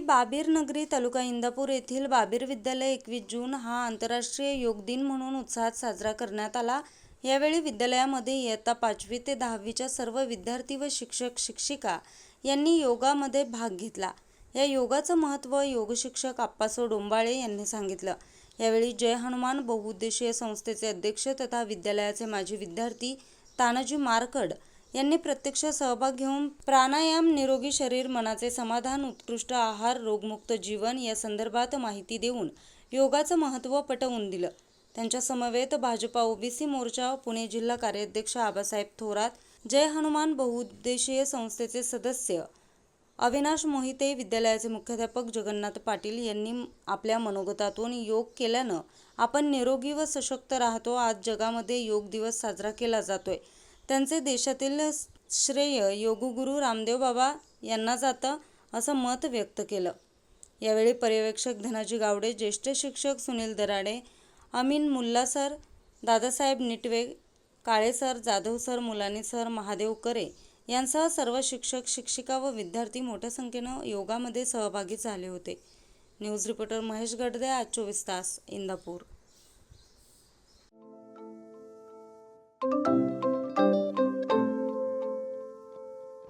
बाबीर नगरी तालुका इंदापूर येथील बाबीर विद्यालय एकवीस जून हा आंतरराष्ट्रीय योग दिन म्हणून उत्साहात साजरा करण्यात आला. यावेळी विद्यालयामध्ये इयत्ता पाचवी ते दहावीच्या सर्व विद्यार्थी व शिक्षक शिक्षिका यांनी योगामध्ये भाग घेतला. या योगाचं महत्त्व योगशिक्षक आप्पासो डोंबाळे यांनी सांगितलं. यावेळी जय हनुमान बहुउद्देशीय संस्थेचे अध्यक्ष तथा विद्यालयाचे माजी विद्यार्थी तानाजी मारकड यांनी प्रत्यक्ष सहभाग घेऊन प्राणायाम निरोगी शरीर मनाचे समाधान उत्कृष्ट आहार रोगमुक्त जीवन या संदर्भात माहिती देऊन योगाचं महत्त्व पटवून दिलं. त्यांच्या समवेत भाजपा ओबीसी मोर्चा पुणे जिल्हा कार्याध्यक्ष आबासाहेब थोरात जय हनुमान बहुउद्देशीय संस्थेचे सदस्य अविनाश मोहिते विद्यालयाचे मुख्याध्यापक जगन्नाथ पाटील यांनी आपल्या मनोगतातून योग केल्यानं आपण निरोगी व सशक्त राहतो. आज जगामध्ये योग दिवस साजरा केला जातोय. त्यांचे देशातील श्रेय योगगुरू रामदेव बाबा यांना जातं असं मत व्यक्त केलं. यावेळी पर्यवेक्षक धनाजी गावडे ज्येष्ठ शिक्षक Sunil Darade Amin Mulla sir Dadasaheb Nitwe Kale sir Jadhav sir Mulani sir Mahadev Kare यांसह सर्व शिक्षक शिक्षिका व विद्यार्थी मोठ्या संख्येनं योगामध्ये सहभागी झाले होते. न्यूज रिपोर्टर महेश गडदे आज चोवीस तास इंदापूर.